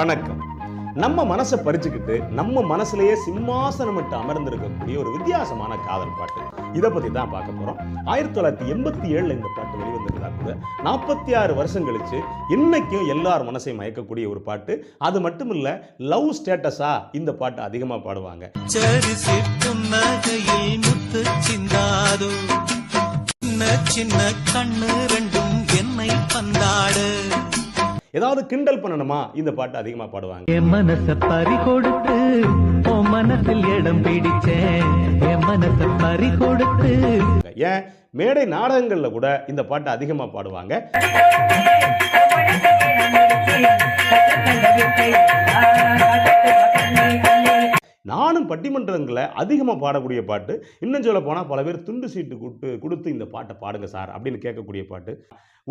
வணக்கம். நம்ம மனசை பறிச்சுக்கிட்டு நம்ம மனசுலயே சிம்மாசனமிட்டு அமர்ந்திருக்கக்கூடிய ஒரு வித்தியாசமான காதல் பாட்டு. இதை பத்தி தான் பார்க்க போறோம். ஆயிரத்தி தொள்ளாயிரத்தி எண்பத்தி ஏழுல இந்த பாட்டு வெளிவந்திருந்தா கூட நாற்பத்தி ஆறு வருஷம் கழிச்சு இன்னைக்கும் எல்லார் மனசையும் மயக்கக்கூடிய ஒரு பாட்டு. அது மட்டும் இல்ல லவ் ஸ்டேட்டஸா இந்த பாட்டு அதிகமா பாடுவாங்க. சின்ன சின்ன கண்ணு ரெண்டும் என்னை பந்தாடு? ஏதாவது கிண்டல் பண்ணணுமா? இந்த பாட்டு அதிகமா பாடுவாங்க. என் மனச பறி கொடுத்து மனசில் இடம் பிடிச்சேன். என் மனச பறி கொடுத்து ஏன்? மேடை நாடகங்கள்ல கூட இந்த பாட்டு அதிகமா பாடுவாங்க. நானும் பட்டிமன்றங்களில் அதிகமாக பாடக்கூடிய பாட்டு. இன்னும் சொல்ல போனால் பல பேர் துண்டு சீட்டு கொடுத்து கொடுத்து இந்த பாட்டை பாடுங்க சார் அப்படின்னு கேட்கக்கூடிய பாட்டு.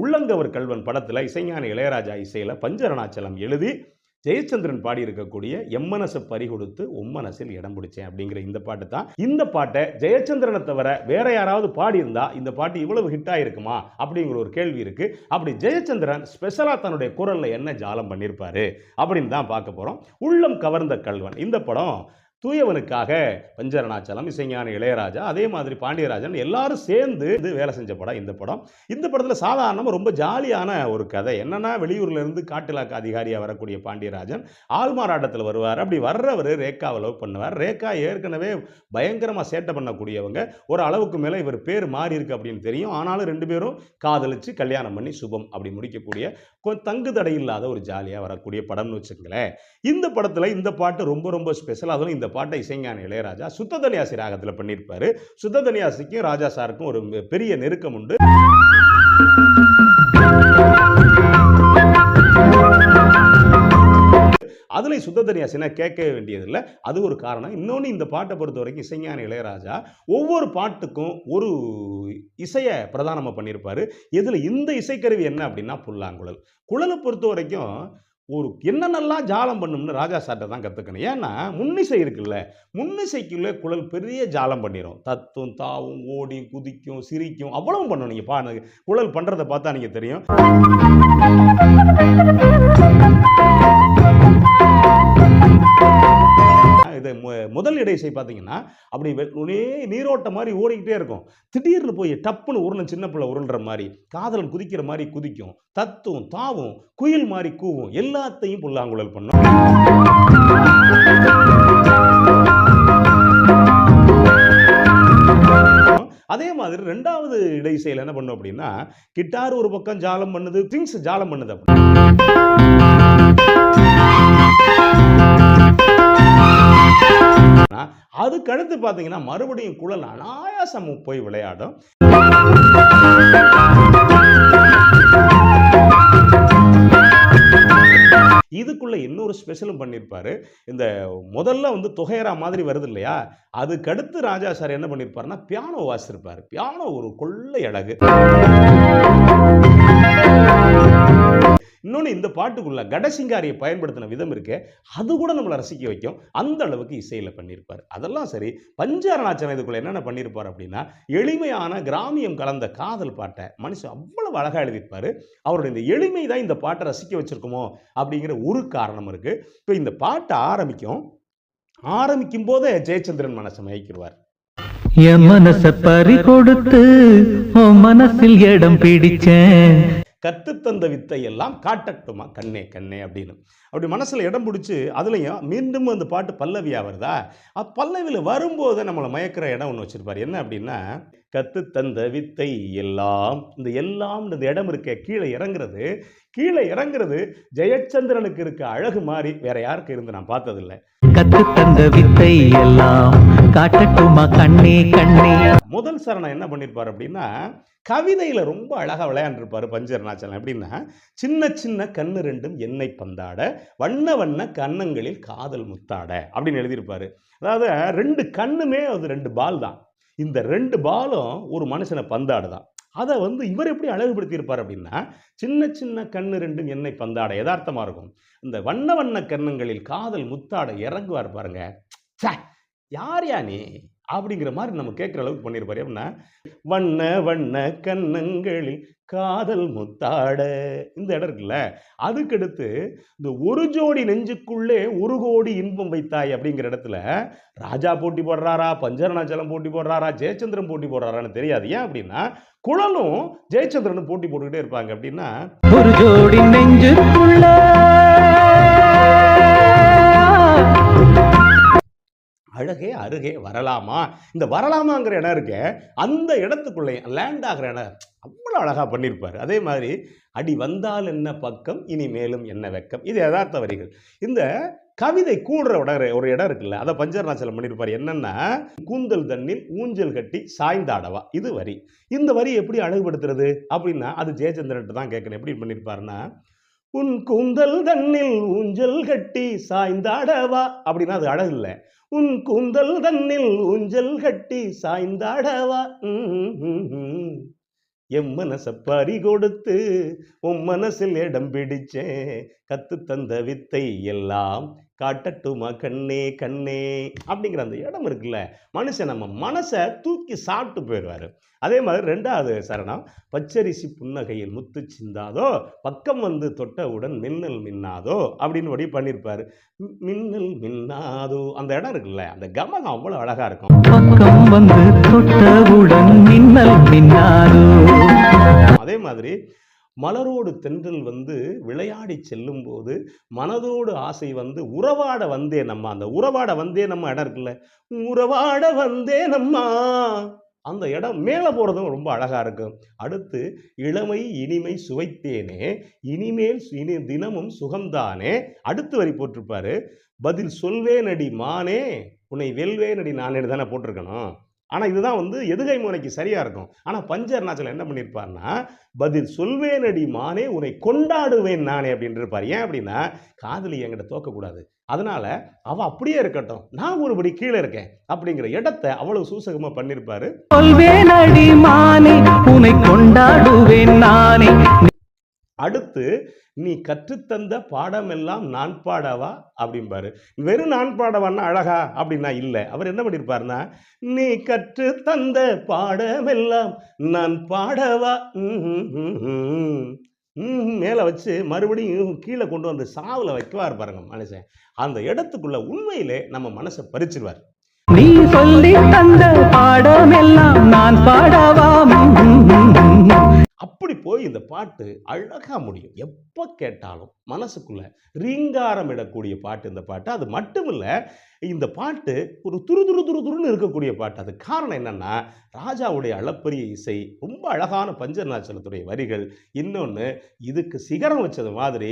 உள்ளங்கவர் கல்வன் படத்தில் இசைஞானி இளையராஜா இசையில் பஞ்சரணாச்சலம் எழுதி ஜெயச்சந்திரன் பாடியிருக்கக்கூடிய எம்மனசு எம்மனசை பறி கொடுத்து உம்மனசில் இடம் பிடிச்சேன் அப்படிங்கிற இந்த பாட்டு தான். இந்த பாட்டை ஜெயச்சந்திரனை தவிர வேற யாராவது பாடியிருந்தா இந்த பாட்டு இவ்வளவு ஹிட் ஆயிருக்குமா அப்படிங்கிற ஒரு கேள்வி இருக்கு. அப்படி ஜெயச்சந்திரன் ஸ்பெஷலா தன்னுடைய குரல்ல என்ன ஜாலம் பண்ணியிருப்பாரு அப்படின்னு தான் பார்க்க போறோம். உள்ளம் கவர்ந்த கல்வன் இந்த படம் தூயவனுக்காக பஞ்சரணாச்சலம் இசைஞான இளையராஜா அதே மாதிரி பாண்டியராஜன் எல்லாரும் சேர்ந்து இது வேலை செஞ்ச படம் இந்த படம். இந்த படத்தில் சாதாரணமாக ரொம்ப ஜாலியான ஒரு கதை. என்னென்னா வெளியூர்லேருந்து காட்டிலாக்க அதிகாரியாக வரக்கூடிய பாண்டியராஜன் ஆள்மாறாட்டத்தில் வருவார். அப்படி வர்றவர் ரேகாவை லவ் பண்ணுவார். ரேகா ஏற்கனவே பயங்கரமாக சேட்டை பண்ணக்கூடியவங்க. ஒரு அளவுக்கு மேலே இவர் பேர் மாறி இருக்கு அப்படின்னு தெரியும். ஆனாலும் ரெண்டு பேரும் காதலிச்சு கல்யாணம் பண்ணி சுபம் அப்படி முடிக்கக்கூடிய கொ- தங்கு தடை இல்லாத ஒரு ஜாலியாக வரக்கூடிய படம்னு வச்சுக்கங்களேன். இந்த படத்தில் இந்த பாட்டு ரொம்ப ரொம்ப ஸ்பெஷல் அதுவும் இந்த பாட்டை இசைஞான இளையராஜா சுத்ததனியாசி ராகத்தில் சுத்த சுத்ததனியாசிக்கும் ராஜா சாருக்கும் ஒரு பெரிய நெருக்கம் உண்டு. அதுல சுத்ததனியாசினா கேட்க வேண்டியதில்லை. அது ஒரு காரணம். இன்னொன்று இந்த பாட்டை பொறுத்த வரைக்கும் இசைஞான இளையராஜா ஒவ்வொரு பாட்டுக்கும் ஒரு இசையை பிரதானமாக பண்ணியிருப்பாரு. இதில் இந்த இசைக்கருவி என்ன அப்படின்னா புல்லாங்குழல். குழலை பொறுத்த வரைக்கும் ஒரு என்னென்னலாம் ஜாலம் பண்ணும்னு ராஜா சார்ட்ட தான் கற்றுக்கணும் ஏன்னா முன்னிசை இருக்குல்ல முன்னிசைக்குள்ளே குழல் பெரிய ஜாலம் பண்ணிடும் தத்தும் தாவும் ஓடி குதிக்கும் சிரிக்கும் அவ்வளவும் பண்ணும். நீங்கள் பா குழல் பண்ணுறதை பார்த்தா நீங்கள் தெரியும். மு- பார்த்தீங்கன்னா அப்படி ஒரே நீரோட்டம் மாதிரி ஓடிக்கிட்டே இருக்கும். திடீர்னு போய் டப்புன்னு உருளும் சின்ன பிள்ளை உருள்ற மாதிரி காதலன் குதிக்கிற மாதிரி குதிக்கும். தத்தும் தாவும் குயில் மாதிரி கூவும். எல்லாத்தையும் புல்லாங்குழல் பண்ணும். அதே மாதிரி ரெண்டாவது இடை செயல் என்ன பண்ணும் அப்படின்னா கிட்டார் ஒரு பக்கம் ஜாலம் பண்ணுது திங்ஸ் ஜாலம் பண்ணுது அப்படி. அதுக்கு அடுத்து பார்த்தீங்கன்னா மறுபடியும் குழல் அனாயாசம் போய் விளையாடும். இதுக்குள்ள இன்னொரு ஸ்பெஷலும் பண்ணியிருப்பாரு இந்த முதல்ல வந்து தொகையரா மாதிரி வருது இல்லையா? அதுக்கு அடுத்து ராஜா சார் என்ன பண்ணியிருப்பாருன்னா பியானோ வாசிச்சிருப்பாரு. பியானோ ஒரு கொள்ளை அழகு. இன்னொன்று இந்த பாட்டுக்குள்ள கடசிங்காரியை பயன்படுத்தின விதம் இருக்கு அது கூட நம்மளை ரசிக்க வைக்கும். அந்த அளவுக்கு இசையில் பண்ணியிருப்பார். அதெல்லாம் சரி பஞ்சாரணாச்சனம் இதுக்குள்ள என்னென்ன பண்ணியிருப்பார் அப்படின்னா எளிமையான கிராமியம் கலந்த காதல் பாட்டை மனுஷன் அவ்வளவு அழகாக எழுதியிருப்பார். அவருடைய இந்த எளிமை தான் இந்த பாட்டை ரசிக்க வச்சிருக்குமோ அப்படிங்கிற ஒரு காரணம் இருக்கு. இப்போ இந்த பாட்டை ஆரம்பிக்கும். ஆரம்பிக்கும் போதே ஜெயச்சந்திரன் மனசை மயக்கிடுவார். என் மனச பறி கொடுத்து உன் மனசில் இடம் பிடிச்சேன். கற்றுத்தந்த வித்தை எல்லாம் காட்டட்டுமா? கண்ணே கண்ணே அப்படின்னு. அப்படி மனசில் இடம் பிடிச்சி அதுலேயும் மீண்டும் அந்த பாட்டு பல்லவியாக வருதா? அப்ப பல்லவியில் வரும்போது நம்மளை மயக்கிற இடம் ஒன்று வச்சுருப்பார். என்ன அப்படின்னா கற்றுத்தந்த வித்தை எல்லாம் இந்த எல்லாம் இந்த இடம் இருக்க கீழே இறங்குறது கீழே இறங்குறது ஜெயச்சந்திரனுக்கு இருக்க அழகு மாதிரி வேற யாருக்கு இருந்து நான் பார்த்ததில்லை. கத்து தந்த வித்தை எல்லாம் காட்டட்டுமா? கண்ணே கண்ணே. முதல் சரணம் என்ன பண்ணியிருப்பார் அப்படின்னா கவிதையில் ரொம்ப அழகாக விளையாண்டுருப்பார் பஞ்சரணாச்சலம் எப்படின்னா சின்ன சின்ன கண்ணு ரெண்டும் எண்ணெய் பந்தாட வண்ண வண்ண கன்னங்களில் காதல் முத்தாட அப்படின்னு எழுதியிருப்பார். அதாவது ரெண்டு கண்ணுமே அது ரெண்டு பால் தான். இந்த ரெண்டு பாலும் ஒரு மனுஷனை பந்தாடுதான். அதை வந்து இவர் எப்படி அழகுபடுத்தியிருப்பார் அப்படின்னா சின்ன சின்ன கண்ணு ரெண்டும் எண்ணெய் பந்தாட யதார்த்தமாக இருக்கும். இந்த வண்ண வண்ண கண்ணங்களில் காதல் முத்தாட இறங்குவார் பாருங்க. யார் யா நீ? அப்படிங்கிற மாதிரி நம்ம கேட்குற அளவுக்கு பண்ணியிருப்பாரு அப்படின்னா வண்ண வண்ண கண்ணங்களில் காதல் முத்தாட இந்த இடம் இருக்குல்ல அதுக்கடுத்து இந்த ஒரு ஜோடி நெஞ்சுக்குள்ளே ஒரு கோடி இன்பம் வைத்தாய் அப்படிங்கிற இடத்துல ராஜா போட்டி போடுறாரா பஞ்சரணாச்சலம் போட்டி போடுறாரா ஜெயச்சந்திரன் போட்டி போடுறாரான்னு தெரியாது. ஏன் அப்படின்னா குழலும் ஜெயச்சந்திரனும் போட்டி போட்டுக்கிட்டே இருப்பாங்க. அப்படின்னா ஒரு ஜோடி நெஞ்சுக்குள்ள அழகே அருகே வரலாமா? இந்த வரலாமாங்கிற இடம் இருக்கே அந்த இடத்துக்குள்ளே லேண்ட் ஆகிற இடம் அவ்வளோ அழகாக பண்ணியிருப்பார் அதே மாதிரி அடி வந்தால் என்ன பக்கம் இனி மேலும் என்ன வெக்கம்? இது யதார்த்த வரிகள். இந்த கவிதை கூடுற இடம் ஒரு இடம் இருக்குல்ல அதை பஞ்சர்நாச்சலம் பண்ணியிருப்பார் என்னென்னா கூந்தல் தண்ணில் ஊஞ்சல் கட்டி சாய்ந்தாடவா இது வரி. இந்த வரி எப்படி அழகுபடுத்துறது? அப்படின்னா அது ஜெயச்சந்திரன் தான் கேட்கணும். எப்படி பண்ணியிருப்பாருன்னா உன் கூந்தல் தன்னில் ஊஞ்சல் கட்டி சாய்ந்தாடவா? அப்படின்னா அது அழகு இல்லை உன் கூந்தல் தன்னில் ஊஞ்சல் கட்டி சாய்ந்தாடவா? ம், ம், எம் மனச பறி கொடுத்து உன் மனசில் இடம் பிடிச்சேன் கத்து தந்த வித்தை எல்லாம் காட்டட்டுமா? கண்ணே கண்ணே அப்படிங்கிற அந்த இடம் இருக்குல்ல. மனுஷன் நம்ம மனசை தூக்கி சாப்பிட்டு போயிடுவார். அதே மாதிரி ரெண்டாவது சரணம் பச்சரிசி புன்னகையில் முத்து சிந்தாதோ பக்கம் வந்து தொட்டவுடன் மின்னல் மின்னாதோ அப்படின்னு படி பண்ணியிருப்பாரு மின்னல் மின்னாதோ அந்த இடம் இருக்குல்ல அந்த கமகம் அவ்வளோ அழகா இருக்கும். பக்கம் வந்து தொட்டவுடன் மின்னல் மின்னாதோ. அதே மாதிரி மலரோடு தென்றல் வந்து விளையாடி செல்லும்போது மனதோடு ஆசை வந்து உறவாட வந்தே நம்ம. அந்த உறவாட வந்தே நம்ம இடம் இருக்குல்ல. உறவாட வந்தே நம்மா. அந்த இடம் மேலே போகிறதும் ரொம்ப அழகாக இருக்கும் அடுத்து இளமை இனிமை சுவைத்தேனே. இனிமேல் சு- இனி தினமும் சுகம்தானே. அடுத்து வரி போட்டிருப்பாரு. பதில் சொல்வேனடி மானே. உன்னை வெல்வேனடி நானே தானே போட்டிருக்கணும். ஆனால் இதுதான் வந்து எதுகை முனைக்கு சரியாக இருக்கும். ஆனால் பஞ்ச அருணாச்சலம் என்ன பண்ணியிருப்பார்னா பதில் சொல்வேனடி மானே உன்னை கொண்டாடுவேன் நானே அப்படின்னு இருப்பார் ஏன் அப்படின்னா காதலி என்கிட்ட தோக்கக்கூடாது. அதனால அவள் அப்படியே இருக்கட்டும். நான் ஒருபடி கீழே இருக்கேன் அப்படிங்கிற இடத்த அவ்வளவு சூசகமாக பண்ணியிருப்பாரு சொல்வேன் அடி மானே உன்னை கொண்டாடுவேன் நானே. அடுத்து நீ கற்றுத்தந்த பாடமெல்லாம் நான் பாடவா? அப்படிம்பாரு. வெறும் நான் பாடவான்னா அழகா? அப்படின்னா இல்லை. அவர் என்ன பண்ணியிருப்பார்னா நீ கற்று தந்த பாடமெல்லாம் நான் பாடவா? மேலே வச்சு மறுபடியும் கீழே கொண்டு வந்து சாவில் வைக்குவார் பாருங்க மனுஷன். அந்த இடத்துக்குள்ள உண்மையிலே நம்ம மனசை பறிச்சிருவார். நீ சொல்லி தந்த பாடமெல்லாம் நான் பாடவா? அப்படி போய் இந்த பாட்டு அழகாக முடியும். எப்போ கேட்டாலும் மனசுக்குள்ளே ரீங்காரம் இடக்கூடிய பாட்டு இந்த பாட்டு. அது மட்டும் இல்லை இந்த பாட்டு ஒரு துரு துரு துரு துருன்னு இருக்கக்கூடிய பாட்டு. அது காரணம் என்னென்னா ராஜாவுடைய அளப்பரிய இசை ரொம்ப அழகான பஞ்சநாச்சலத்துடைய வரிகள் இன்னொன்று இதுக்கு சிகரம் வச்சது மாதிரி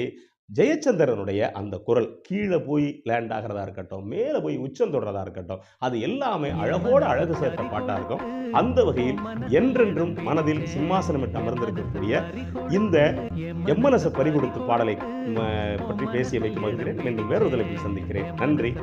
ஜெயச்சந்திரனுடைய அந்த குரல் கீழே போய் லேண்ட் ஆகிறதா இருக்கட்டும் மேலே போய் உச்சம் தொடுறதா இருக்கட்டும் அது எல்லாமே அழகோட அழகு சேர்த்த பாட்டாக இருக்கும். அந்த வகையில் என்றென்றும் மனதில் சிம்மாசனமிட்டு அமர்ந்திருக்கக்கூடிய இந்த எம்மனச பறிகொடுத்து பாடலை பற்றி பேசிய வைக்க மீண்டும் வேறு தலைப்பில் சந்திக்கிறேன். நன்றி.